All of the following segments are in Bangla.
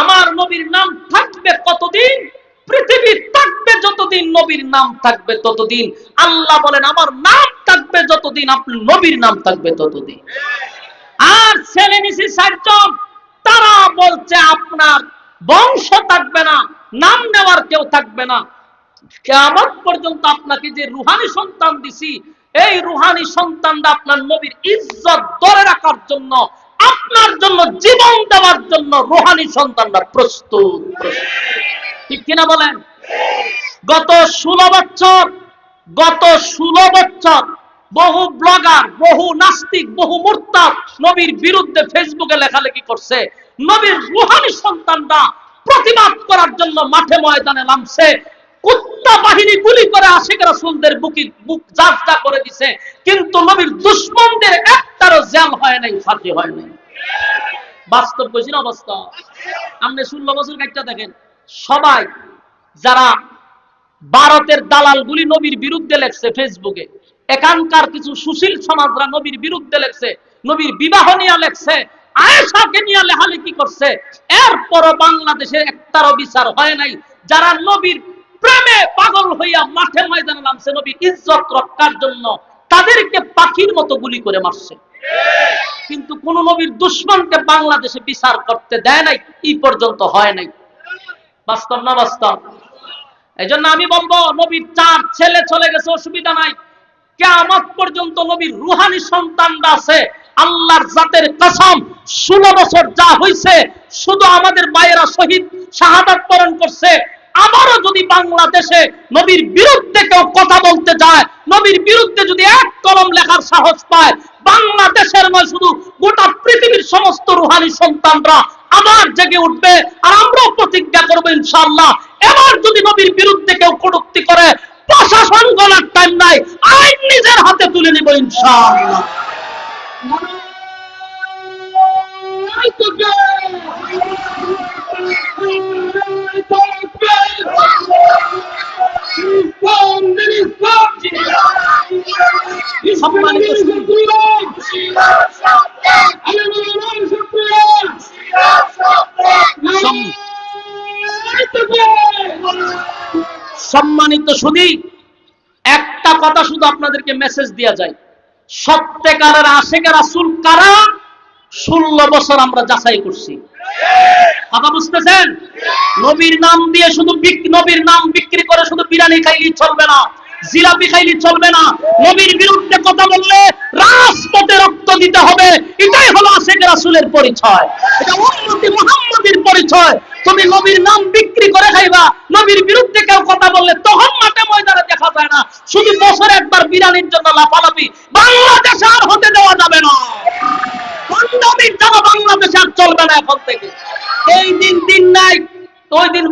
আমার নবীর নাম থাকবে কতদিন? পৃথিবী থাকবে যতদিন, নবীর নাম থাকবে ততদিন। আল্লাহ বলেন, আমার নাম থাকবে যতদিন, আপনার নবীর নাম থাকবে ততদিন। আর ছেলে নিছি চারজন, তারা বলছে, আপনার বংশ থাকবে না, নাম নেওয়ার কেউ থাকবে না। কেমন পর্যন্ত আপনাকে যে রুহানি সন্তান দিছি, এই রুহানি সন্তানটা আপনার নবীর ইজ্জত ধরে রাখার জন্য, আপনার জন্য জীবন দেওয়ার জন্য রুহানি সন্তানরা প্রস্তুত। ঠিক কিনা বলেন? গত ষোলো বছর, গত ষোলো বছর বহু ব্লগার, বহু নাস্তিক, বহু মুরতাদ নবীর বিরুদ্ধে ফেসবুকে লেখালেখি করছে। নবীর রুহানি সন্তানরা প্রতিবাদ করার জন্য মাঠে ময়দানে নামছে। কুত্তা বাহিনী গুলি করে আশিক রাসূলদের বুকি বুক জাজটা করে দিছে। কিন্তু নবীর দুশ্মনদের একটারও জ্যাম হয় নাই, ফাঁসি হয় নাই। বাস্তব কইছি না আপনি ষোলো বছর একটা দেখেন। সবাই যারা ভারতের দালালগুলি নবীর বিরুদ্ধে লেখছে ফেসবুকে, এখানকার কিছু সুশীল সমাজরা নবীর বিরুদ্ধে লেখছে, নবীর বিবাহ নিয়ে লেখছে, আয়েশাকে নিয়ে লেখালেখি করছে, এরপরও বাংলাদেশে একটারও বিচার হয় নাই। যারা নবীর প্রেমে পাগল হইয়া মাঠে ময়দানে নামছে, নবীর ইজ্জত রক্ষার জন্য তাদেরকে পাখির মতো গুলি করে মারছে। কিন্তু কোন নবীর দুশ্মনকে বাংলাদেশে বিচার করতে দেয় নাই, এই পর্যন্ত হয় নাই। বাস্তব না বাস্তব? এই জন্য আমি বলব, নবীর চার ছেলে চলে গেছে, অসুবিধা নাই। পর্যন্ত নবীর রুহানি সন্তানরা আছে। আল্লাহর জাতের ষোলো বছর যা হইছে, শুধু আমাদের মায়েরা শহীদ, শাহাদাত করছে। আবারও যদি বাংলাদেশে নবীর বিরুদ্ধে কেউ কথা বলতে যায়, নবীর বিরুদ্ধে যদি এক কলম লেখার সাহস পায় বাংলাদেশের নয় শুধু গোটা পৃথিবীর সমস্ত রুহানি সন্তানরা আবার জেগে উঠবে আর আমরাও প্রতিজ্ঞা করব ইনশাআল্লাহ। এবার যদি নবীর বিরুদ্ধে কেউ কটুক্তি করে, প্রশাসন গলার টাইম নাই, আইন নিজের হাতে তুলে নিব ইনশাআল্লাহ। সম্মানিত সম্মানিত সুদী একটা কথা শুধু আপনাদেরকে মেসেজ দেওয়া যায়। সত্যিকারের আশেকের আসুল কারা? ষোলো বছর আমরা যাচাই করছি। কথা বুঝতেছেন? নবীর নাম দিয়ে শুধু নবীর নাম বিক্রি করে শুধু বিরিয়ানি খাইলেই চলবে না, জিলাপি খাইলে চলবে না। নবীর বিরুদ্ধে কথা বললে রাজপথে রক্ত দিতে হবে। এটাই হলো আশেখ রাসুলের পরিচয়। এটা উন্নতি মুহাম্মদের পরিচয়। তুমি নবীর নাম বিক্রি করে খাইবা, নবীর বিরুদ্ধে কেউ কথা বললে তখন মাঠে ময়দানে দেখা যায় না শুধু বছরে একবার বিরিয়ানির জন্য লাফালাফি, বাংলাদেশে আর হতে দেওয়া যাবে না। পাঞ্জাবির বাংলাদেশে আর চলবে না এখন থেকে। এই দিন দিন নাই, ওই দিন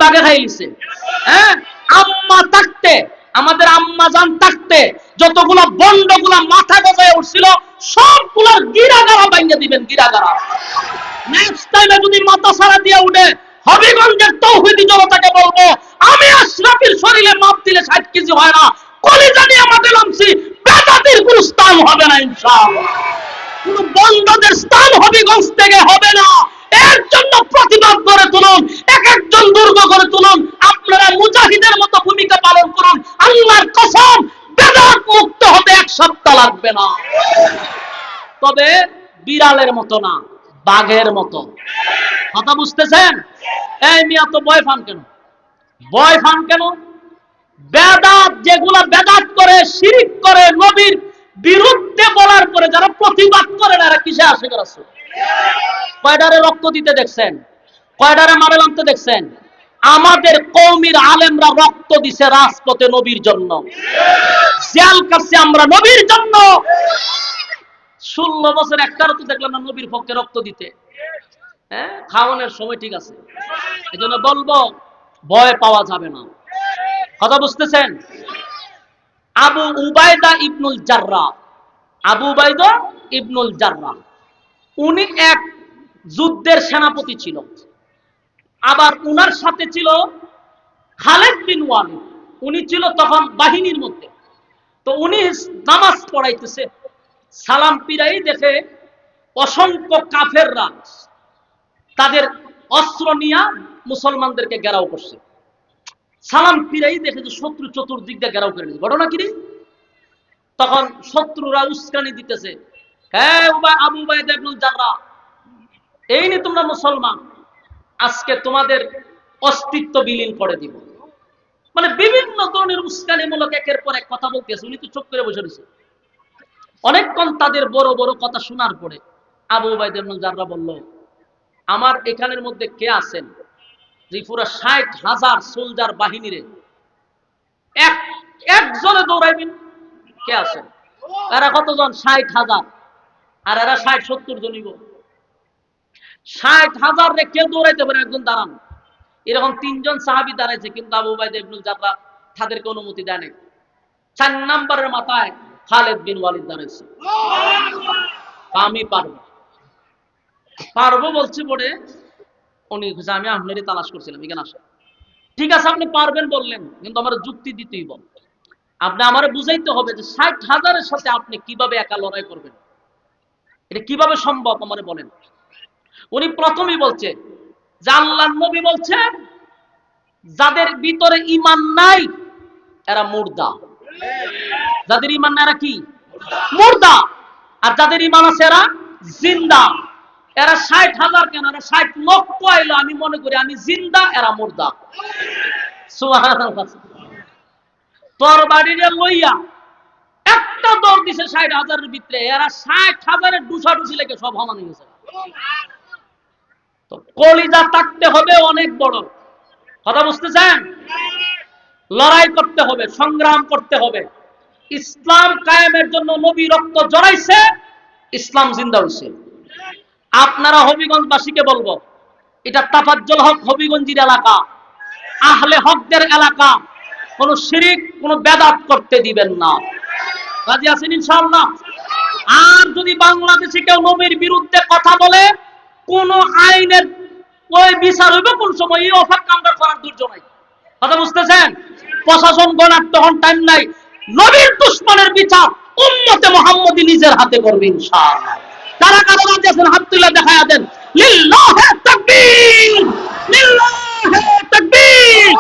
হ্যাঁ? আম্মা থাকতে, আমাদের আম্মা জান থাকতে, যতগুলো বন্ডগুলা মাথা গজায় উঠছিল সবগুলোর গিরাগারা বাইঙ্গে দিবেন, গিরাগারা। নেক্সট টাইমে যদি মাথা সারা দিয়ে উঠে, হবিগঞ্জের তৌহিদি জনতাকে বলব, আমি আশরাফির শরীরে মাপ দিলে ষাট কেজি হয় না কলিজা নিয়ে আমাদের নামছি বেদাতির কোনো স্থান হবে না ইনশাআল্লাহ কোন বন্ধদের হবিগঞ্জ থেকে হবে না। এর জন্য প্রতিবাদ করে তুলুন, এক একজন দুর্গ করে তুলুন। আপনারা মুজাহিদের মতো ভূমিকা পালন করুন। আল্লাহর কসম মুক্ত হতে এক সপ্তাহ লাগবে না। তবে বিড়ালের মতো না, বাঘের মতো। কথা বুঝতেছেন? এই মিয়া তো বয় ফান কেন? বয় ফান কেন? বেদাত যেগুলা বেদাত করে, শিরিক করে নবীর বিরুদ্ধে বলার পরে যারা প্রতিবাদ করে না, এরা কিসে আসে রাসূল? কয়ডারে রক্ত দিতে দেখছেন? কয়ডারে মারেল আনতে দেখছেন? আমাদের কৌমির আলেমরা রক্ত দিছে রাজপথে নবীর জন্য। জেল কাটছে আমরা নবীর জন্য। ষোলো বছর একটারও তো দেখলাম না নবীর পক্ষে রক্ত দিতে। হ্যাঁ? খাওয়ানোর সময় ঠিক আছে। এই জন্য বলব, ভয় পাওয়া যাবে না। কথা বুঝতেছেন? আবু উবায়দা ইবনুল জাররা আবু উবায়দা ইবনুল জাররা উনি এক যুদ্ধের সেনাপতি ছিল। আবার উনার সাথে ছিল খালেদ বিন ওয়ালিদ। উনি ছিল তখন বাহিনীর মধ্যে। তো উনি নামাজ পড়াইতেছে। সালাম পিরাই দেখে অসংখ্য কাফেররা তাদের অস্ত্র নিয়ে মুসলমানদেরকে ঘেরাও করছে। সালাম পিরাই দেখে যে শত্রু চতুর্দিক দিয়ে ঘেরাও করে ঘটনা কি তখন শত্রুরা উস্কানি দিতেছে। হ্যাঁ আবু এই নিয়ে তোমরা মুসলমান। আজকে তোমাদের অস্তিত্ব বিলীন করে দিব। মানে বিভিন্ন ধরনের উস্কানিমূলক একের পর এক কথা বলতেছে। উনি তো চোখ করে বসে রয়েছে। অনেকক্ষণ তাদের বড় বড় কথা শোনার পরে আবু বাইদ ইবনুল জাররা বলল, আমার এখানের মধ্যে কে আছেন? যে পুরো ষাট হাজার সোলজার বাহিনীরে এক একজনে দৌড়াইবেন। কে আছেন? তারা কতজন? ষাট হাজার। আর এরা ষাট, সত্তর ষাট হাজার রে কে দৌড়াইতে পারে একজন দাঁড়ান। এরকম তিনজন সাহাবি দাঁড়াইছে, কিন্তু আবু বাইদ ইবনুল তাদেরকে অনুমতি চার মাথায় খালেদ বিন ওয়ালিদ দাঁড়াইছে। আমি পারব পারব বলছি পরে উনি আমি আপনারই তালাশ করছিলাম, এখানে আসা ঠিক আছে, আপনি পারবেন বললেন, কিন্তু আমার যুক্তি দিতেই বল আপনি আমার বুঝাইতে হবে যে ষাট হাজারের সাথে আপনি কীভাবে একা লড়াই করবেন। এটা কীভাবে সম্ভব, আমারে বলেন। উনি প্রথমেই বলছে, যে নবী বলছে যাদের ভিতরে ইমান নাই, এরা মুর্দা। যাদের ইমান নাই, এরা কি? মুর্দা। আর যাদের ইমান আছে, এরা জিন্দা। এরা ষাট হাজার কেন? এরা ষাট লক্ষ আইলো আমি মনে করি আমি জিন্দা, এরা মুর্দা। তোর বাড়িরে লইয়া দিছে ষাট হাজারের ভিতরে, এরা ষাট হাজারের ডুসা ডুসি লেগে সব গেছে। তো কলিজা হবে অনেক বড়। কথা বুঝতেছেন? লড়াই করতে হবে, সংগ্রাম করতে হবে। ইসলাম কায়েমের জন্য নবী রক্ত জড়াইছে, ইসলাম জিন্দা হইছে। আপনারা হবিগঞ্জবাসীকে বলব, এটা তাফাজ্জল হক হবিগঞ্জির এলাকা। আহলে হকদের এলাকা। কোন শিরিক, কোন বেদাত করতে দিবেন না। রাজি আছেন ইনশাআল্লাহ? আর যদি বাংলাদেশে কেউ নবীর বিরুদ্ধে কথা বলে, কোন আইনের ওই বিচার হইবে কোন সময়? এই অফার কামড় করার দুর্য নাই। কথা বুঝতেছেন? প্রশাসন গণার তখন টাইম নাই। নবীর দুশ্মনের বিচার উম্মতে মোহাম্মদী নিজের হাতে করবে ইনশাআল্লাহ। কারা কারা রাজি আছেন? হাত তুলে দেখায়া দেন। লিল্লাহে তাকবীর! লিল্লাহে তাকবীর!